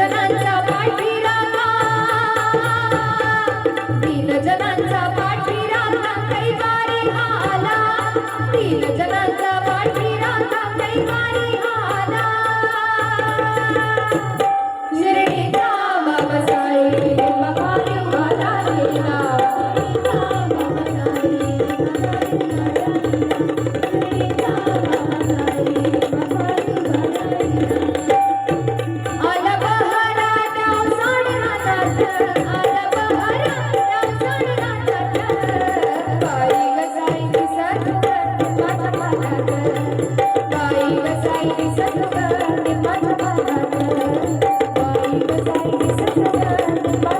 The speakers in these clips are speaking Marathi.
जगन Thank.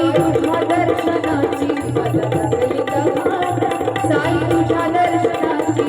साई तुझ्या दर्शनाची बदल साई तुझ्या दर्शनाची